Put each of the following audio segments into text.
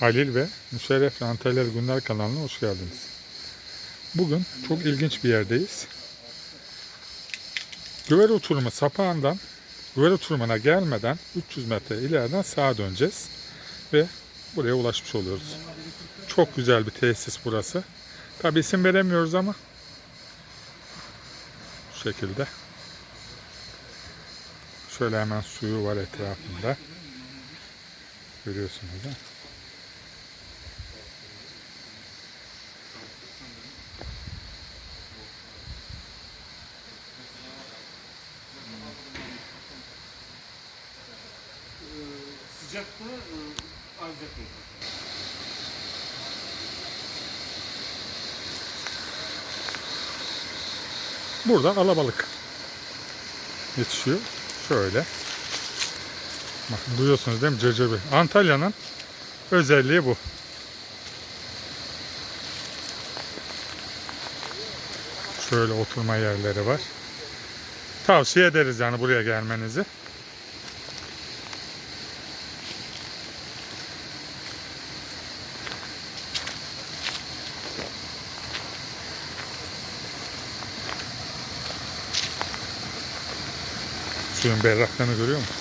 Halil ve Müşerref Antalya Günler kanalına hoş geldiniz. Bugün çok ilginç bir yerdeyiz. Güver uçurumu sapağından Güver uçurumuna gelmeden 300 metre ileriden sağa döneceğiz. Ve buraya ulaşmış oluyoruz. Çok güzel bir tesis burası. Tabi isim veremiyoruz ama bu şekilde. Şöyle hemen suyu var etrafında. Görüyorsunuz değil mi? Sıcakta e, ancak olur. Burada alabalık yetişiyor. Şöyle. Bakın duyuyorsunuz değil mi bir. Antalya'nın özelliği bu. Şöyle oturma yerleri var. Tavsiye ederiz yani buraya gelmenizi. Suyun berraklığını görüyor musunuz?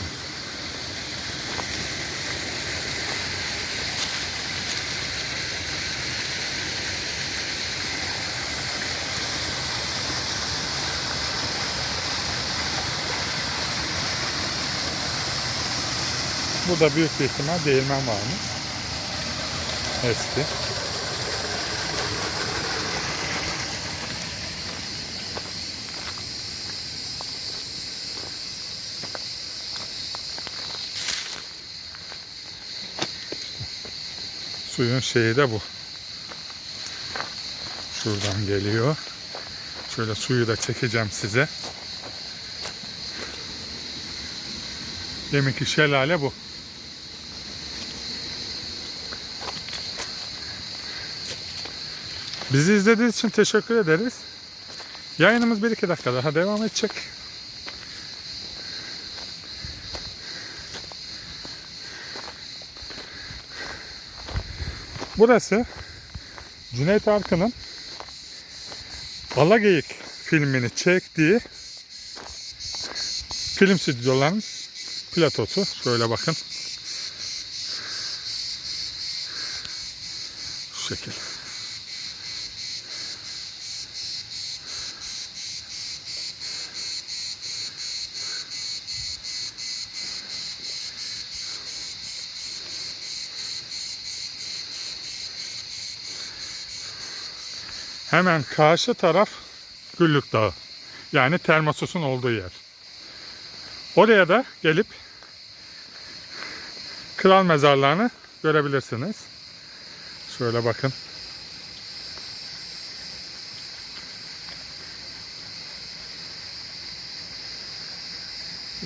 Burada büyük bir ihtimal değirmen varmış. Eski. Suyun şeyi de bu. Şuradan geliyor. Şöyle suyu da çekeceğim size. Demek ki şelale bu. Bizi izlediğiniz için teşekkür ederiz. Yayınımız 1-2 dakika daha devam edecek. Burası Cüneyt Arkın'ın Alageyik filmini çektiği film stüdyolarının platosu. Şöyle bakın. Şu şekil. Hemen karşı taraf Güllük Dağı. Yani Termosos'un olduğu yer. Oraya da gelip kral mezarlarını görebilirsiniz. Şöyle bakın.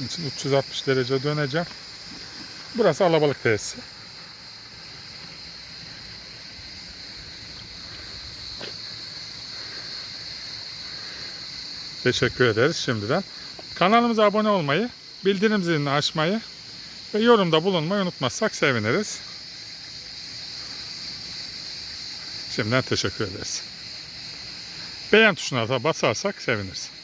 İçin 360 derece döneceğim. Burası alabalık tesisi. Teşekkür ederiz şimdiden. Kanalımıza abone olmayı, bildirim zilini açmayı ve yorumda bulunmayı unutmazsak seviniriz. Şimdiden teşekkür ederiz. Beğen tuşuna da basarsak seviniriz.